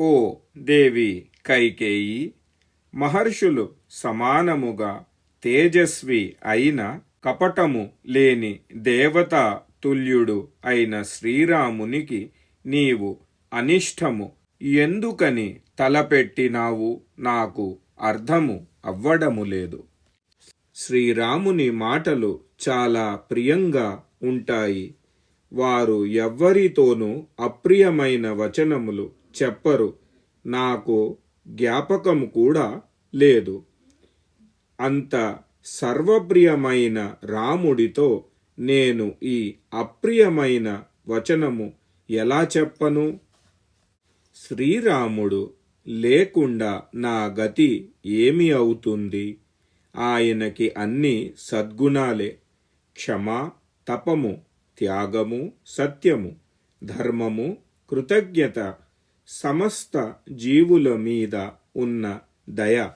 ఓ దేవి కైకేయి మహర్షులు సమానముగా తేజస్వి అయిన కపటము లేని దేవతా తుల్యుడు అయిన శ్రీరామునికి నీవు అనిష్టము. ఎందుకని తలపెట్టినావు? నాకు అర్థము అవ్వడము లేదు. శ్రీరాముని మాటలు చాలా ప్రియంగా ఉంటాయి. వారు ఎవ్వరితోనూ అప్రియమైన వచనములు చెప్పరు. నాకు జ్ఞాపకం కూడా లేదు. అంత సర్వప్రియమైన రాముడితో నేను ఈ అప్రియమైన వచనము ఎలా చెప్పను? శ్రీరాముడు లేకుండా నా గతి ఏమి అవుతుంది? ఆయనకి అన్ని సద్గుణాలే. క్షమ తపము త్యాగము సత్యము ధర్మము కృతజ్ఞత సమస్త జీవుల మీద ఉన్న దయ.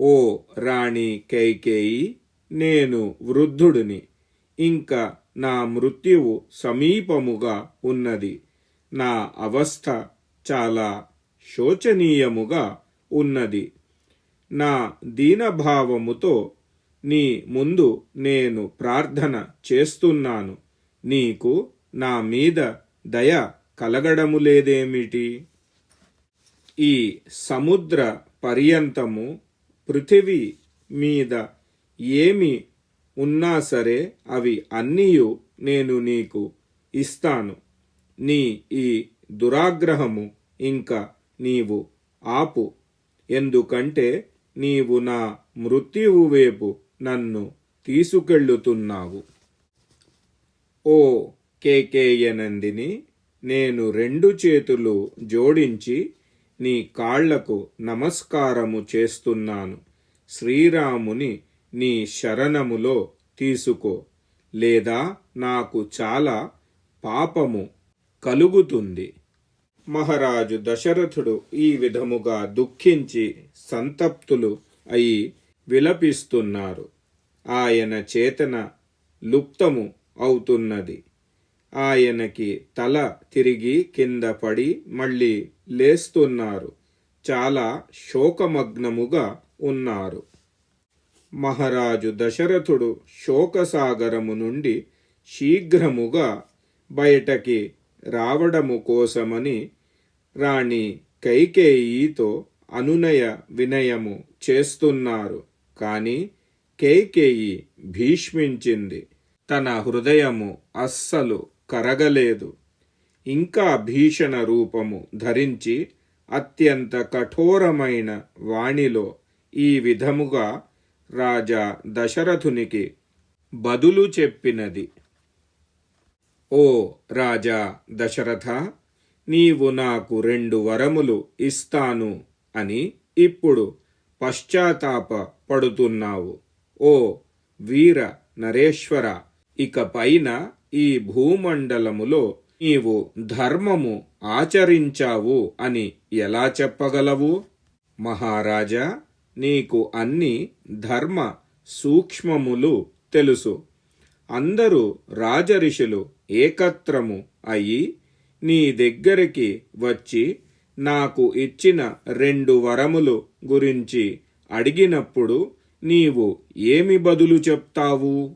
ఓ రాణి కైకేయి నేను వృద్ధుడిని. ఇంకా నా మృత్యువు సమీపముగా ఉన్నది. నా అవస్థ చాలా శోచనీయముగా ఉన్నది. నా దీనభావముతో నీ ముందు నేను ప్రార్థన చేస్తున్నాను. నీకు నా మీద దయ కలగడము లేదేమిటి? ఈ సముద్ర పర్యంతము పృథివీ మీద ఏమి ఉన్నా సరే అవి అన్నీయు నేను నీకు ఇస్తాను. నీ ఈ దురాగ్రహము ఇంకా నీవు ఆపు. ఎందుకంటే నీవు నా మృత్యువు వైపు నన్ను తీసుకెళ్ళుతున్నావు. ఓ కేకేయనందిని నేను రెండు చేతులు జోడించి నీ కాళ్ళకు నమస్కారము చేస్తున్నాను. శ్రీరాముని నీ శరణములో తీసుకో. లేదా నాకు చాలా పాపము కలుగుతుంది. మహారాజు దశరథుడు ఈ విధముగా దుఃఖించి సంతప్తులు అయి విలపిస్తున్నారు. ఆయన చేతన లుప్తము అవుతున్నది. ఆయనకి తల తిరిగి కింద పడి మళ్ళీ లేస్తున్నారు. చాలా శోకమగ్నముగా ఉన్నారు. మహారాజు దశరథుడు శోకసాగరము నుండి శీఘ్రముగా బయటకి రావడము కోసమని రాణి కైకేయితో అనునయ వినయము చేస్తున్నారు. కాని కైకేయి భీష్మించింది. తన హృదయము అస్సలు కరగలేదు. ఇంకా భీషణ రూపము ధరించి అత్యంత కఠోరమైన వాణిలో ఈ విధముగా రాజా దశరథునికి బదులు చెప్పినది. ఓ రాజా దశరథ నీవు నాకు రెండు వరములు ఇస్తాను అని ఇప్పుడు పశ్చాత్తాప పడుతున్నావు. ఓ వీర నరేశ్వర ఇక పైన ఈ భూమండలములో నీవు ధర్మము ఆచరించావు అని ఎలా చెప్పగలవు? మహారాజా నీకు అన్ని ధర్మ సూక్ష్మములు తెలుసు. అందరూ రాజరిషులు ఏకత్రము అయి నీ దగ్గరికి వచ్చి నాకు ఇచ్చిన రెండు వరములు గురించి అడిగినప్పుడు నీవు ఏమి బదులు చెప్తావు?